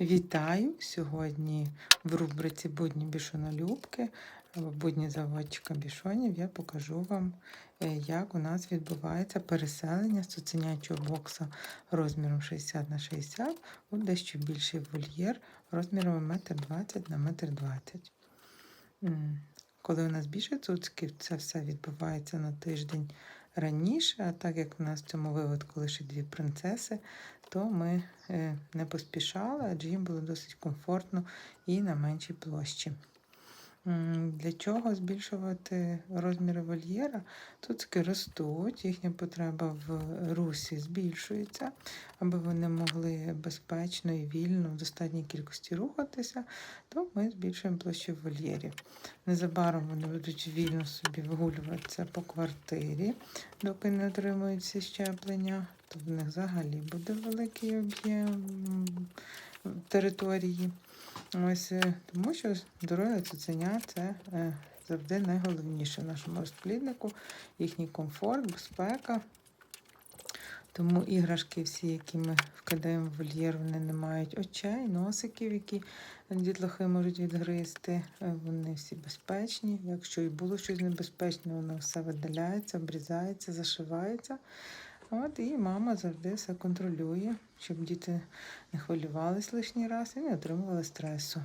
Вітаю! Сьогодні в рубриці Будні бішонолюбки або будні заводчика бішонів я покажу вам, е, як у нас відбувається переселення з цуценячого бокса розміром 60 на 60 у дещо більший вольєр розміром 1,20 на 1,20 м. Коли у нас більше цуцьків, це все відбувається на тиждень раніше, а так як в нас в цьому випадку лише дві принцеси, то ми е, не поспішали, адже їм було досить комфортно і на меншій площі. Для чого збільшувати розміри вольєра? Цуцики ростуть, їхня потреба в русі збільшується, аби вони могли безпечно і вільно в достатній кількості рухатися, то ми збільшуємо площу вольєрів. Незабаром вони будуть вільно собі вигулюватися по квартирі, доки не отримуються щеплення, то в них взагалі буде великий об'єм території. Ось е, тому що здоров'я цуценя це е, завжди найголовніше в нашому розпліднику, їхній комфорт, безпека. Тому іграшки всі, які ми вкидаємо в вольєр, вони не мають очей, носиків, які дітлахи можуть відгризти. Е, Вони всі безпечні. Якщо і було щось небезпечне, воно все видаляється, обрізається, зашивається. От і мама завжди все контролює, щоб діти не хвилювались лишній раз і не отримували стресу.